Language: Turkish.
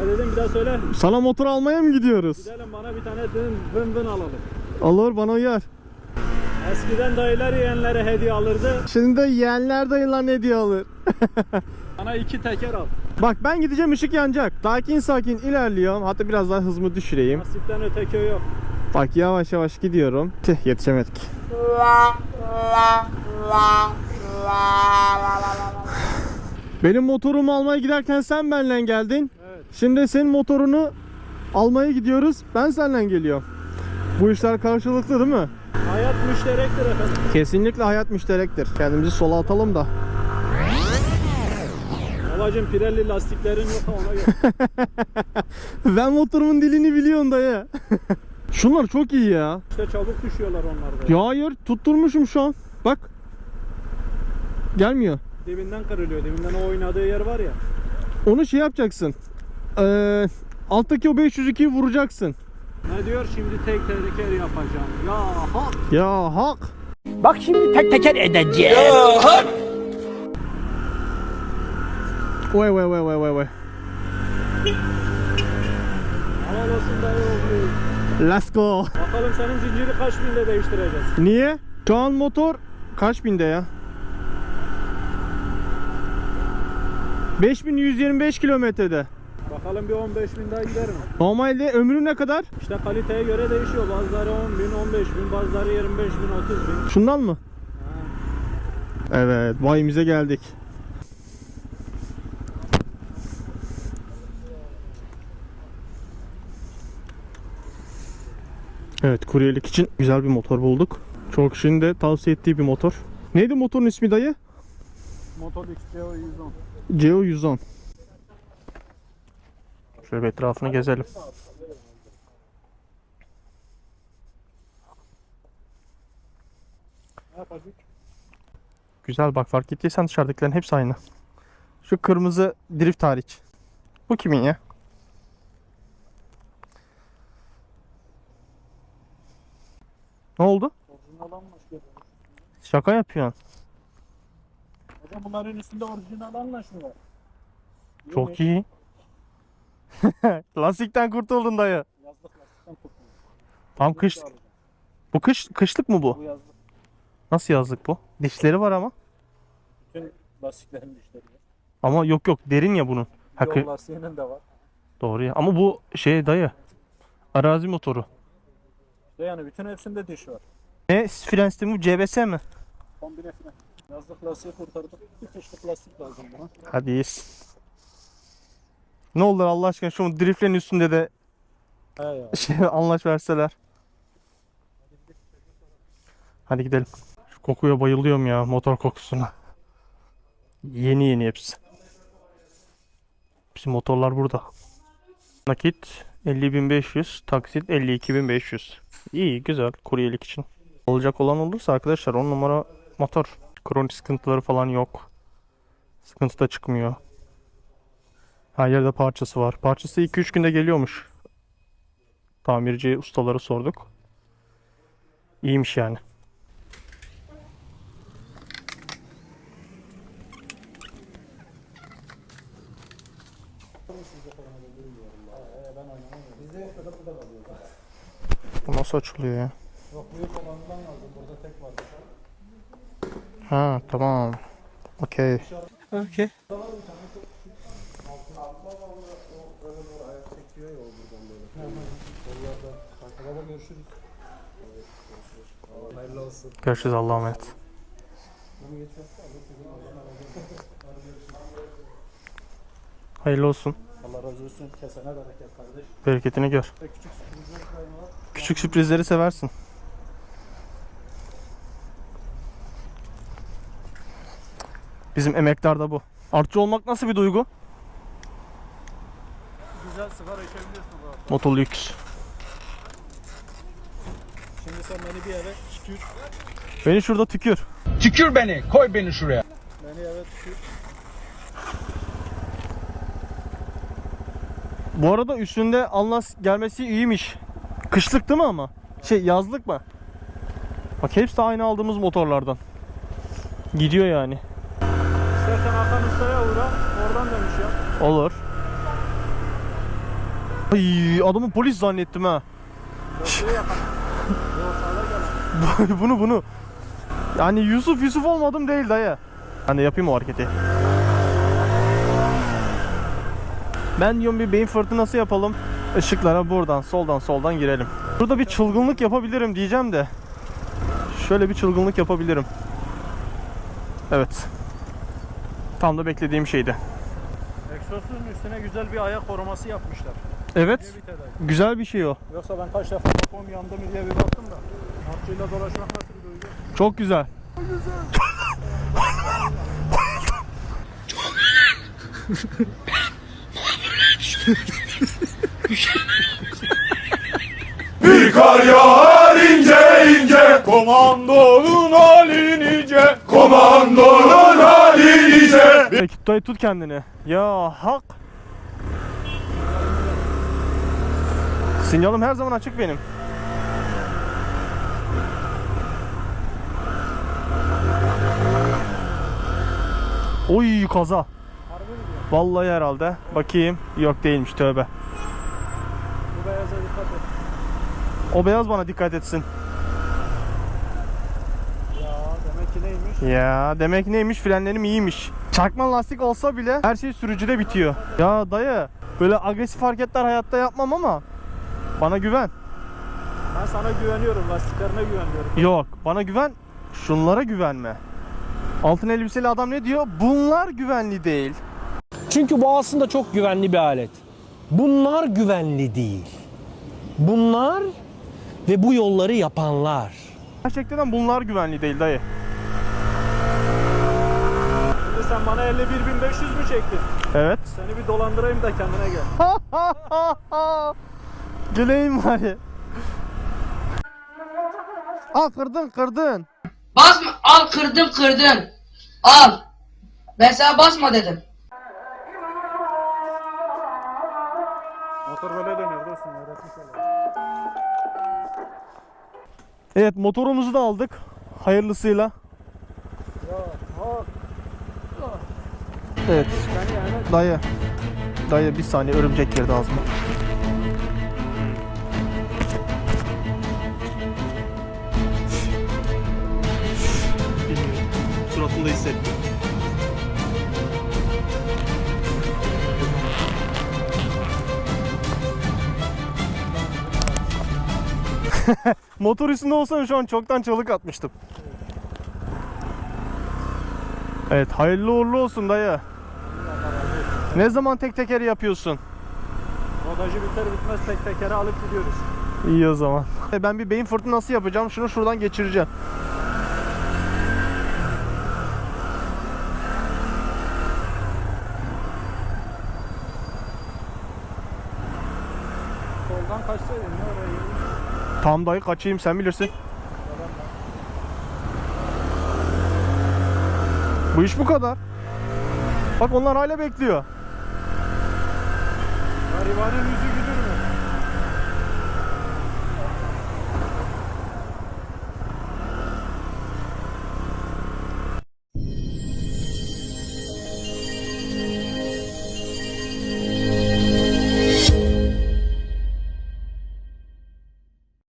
Ne dedim bir daha söyle. Sana motor almaya mı gidiyoruz? Gidelim bana bir tane dedim vın vın alalım. Olur bana uyar. Eskiden dayılar yeğenlere hediye alırdı. Şimdi de yeğenler dayılar ne diye alır. Bana iki teker al. Bak ben gideceğim ışık yanacak. Sakin sakin ilerliyorum. Hatta biraz daha hızımı düşüreyim. Nasipten öte köy yok. Bak yavaş yavaş gidiyorum. Tüh yetişemedik. Benim motorumu almaya giderken sen benimle geldin. Şimdi senin motorunu almaya gidiyoruz. Ben senden geliyorum. Bu işler karşılıklı değil mi? Hayat müşterektir efendim. Kesinlikle hayat müşterektir. Kendimizi sola atalım da. Babacım Pirelli lastiklerin yok ona göre. Ben motorumun dilini biliyorum dayı. Şunlar çok iyi ya. İşte çabuk düşüyorlar onlar da. Ya hayır tutturmuşum şu an. Bak. Gelmiyor. Dibinden kırılıyor. Dibinden o oynadığı yer var ya. Onu şey yapacaksın. Ee, alttaki o 502'yi vuracaksın. Ne diyor şimdi tek teker yapacağım. Ya hak. Ya hak. Bak şimdi tek teker edeceğim. Vay vay vay vay vay vay. Helal olsun dayı. Let's go. Bakalım senin zinciri kaç binde değiştireceğiz. Niye? Şu an motor kaç binde ya? 5125 kilometrede. Bakalım bir 15 bin daha gider mi? Normalde ömrü ne kadar? İşte kaliteye göre değişiyor. Bazıları 10 bin, 15 bin, bazıları 25 bin, 30 bin. Şundan mı? Ha. Evet, bayimize geldik. Evet, kuryelik için güzel bir motor bulduk. Çok kişinin de tavsiye ettiği bir motor. Neydi motorun ismi dayı? Motor XCO 110. CO 110. Şöyle bir etrafını gezelim. Güzel bak fark ettiysen dışarıdakilerin hepsi aynı. Şu kırmızı drift hariç. Bu kimin ya? Ne oldu? Şaka yapıyorsun. Hocam bunların üstünde orijinal anlaş mı var? Çok iyi. Lastikten kurtuldun dayı. Yazlık lastikten. Tam kış. Bu kış kışlık mı bu? Bu yazlık. Nasıl yazlık bu? Dişleri var ama. Bütün lastiklerin dişleri. Ama yok yok derin ya bunun. Ha, kı- Yol lastiğinin de var. Doğru ya. Ama bu şey dayı. Arazi motoru. İşte yani bütün hepsinde diş var. Ne fren sistemi bu CBS mi? Kombine fren. Yazlık lastiği kurtardık. Bir kışlık lastik lazım buna. Hadi. Ne olur Allah aşkına şu driftlerin üstünde de şey anlaş verseler. Hadi gidelim. Şu kokuya bayılıyorum ya motor kokusuna. Yeni yeni hepsi. Bizim motorlar burada. Nakit 50.500, taksit 52.500. İyi güzel kuryelik için. Olacak olan olursa arkadaşlar 10 numara motor. Kronik sıkıntıları falan yok. Sıkıntı da çıkmıyor. Her yerde parçası var. Parçası 2-3 günde geliyormuş. Tamirci ustaları sorduk. İyiymiş yani. Bu nasıl açılıyor ya? Yok büyük olanından lazım. Burada tek var. Ha tamam. Okey. Okey. Görüşürüz. Hayırlı olsun. Görüşürüz Allah'a emanet. Hayırlı olsun. Allah razı olsun. Kesene bereket kardeş. Bereketini gör. Küçük sürprizler falan var. Küçük sürprizleri seversin. Bizim emektar da bu. Artçı olmak nasıl bir duygu? Güzel sigara içebiliyorsun. Motor lüks. Şimdi sen beni bir eve tükür. Beni şurada tükür. Tükür beni, koy beni şuraya. Beni eve tükür. Bu arada üstünde Alnas gelmesi iyiymiş. Kışlık değil mi ama? Şey yazlık mı? Bak hepsi de aynı aldığımız motorlardan. Gidiyor yani. İstersen Hakan Usta'ya uğra. Oradan demiş ya. Olur. Ay adamı polis zannettim ha. Yok gel. Bunu bunu. Yani Yusuf Yusuf olmadım değil dayı. De yapayım o hareketi. Ben diyorum bir beyin fırtınası yapalım. Işıklara buradan soldan soldan girelim. Burada bir çılgınlık yapabilirim diyeceğim de. Şöyle bir çılgınlık yapabilirim. Evet. Tam da beklediğim şeydi. Egzozun üstüne güzel bir ayak koruması yapmışlar. Evet. Güzel bir şey o. Yoksa ben kaç defa babam yandı mı diye bir baktım da. Martıyla dolaşmak nasıl bir duygu? Çok güzel. Bir kar yağar ince ince Komandonun hali nice Komandonun hali nice Peki dayı tut kendini. Ya hak. Sinyalim her zaman açık benim. Oy kaza. Vallahi herhalde. Bakayım. Yok değilmiş tövbe. Bu beyaza dikkat et. O beyaz bana dikkat etsin. Ya demek ki neymiş? Ya demek neymiş frenlerim iyiymiş. Çakma lastik olsa bile her şey sürücüde bitiyor. Ya dayı böyle agresif hareketler hayatta yapmam ama bana güven. Ben sana güveniyorum. Lastiklerine güveniyorum. Yok bana güven şunlara güvenme. Altın elbiseli adam ne diyor? Bunlar güvenli değil. Çünkü bu aslında çok güvenli bir alet. Bunlar güvenli değil. Bunlar ve bu yolları yapanlar. Gerçekten bunlar güvenli değil dayı. Şimdi sen bana 51.500 mü çektin? Evet. Seni bir dolandırayım da kendine gel. Güleyim bari. Aa kırdın kırdın. Basma al kırdın kırdın. Al. Ben sana basma dedim. Motor böyle dönüyor dostum. Evet motorumuzu da aldık. Hayırlısıyla. Evet. Dayı. Dayı bir saniye örümcek girdi ağzıma. Suratında hissettim. Motor üstünde olsam şu an çoktan çalık atmıştım. Evet hayırlı uğurlu olsun dayı. Ne zaman tek teker yapıyorsun? rodajı biter bitmez tek tekere alıp gidiyoruz. İyi o zaman. Ben bir beyin fırtınası yapacağım. Şunu şuradan geçireceğim. Soldan kaçsaydın ne girdin? Tam dayı kaçayım sen bilirsin. Bu iş bu kadar. Bak onlar hala bekliyor. Garibanın yüzü gülür mü?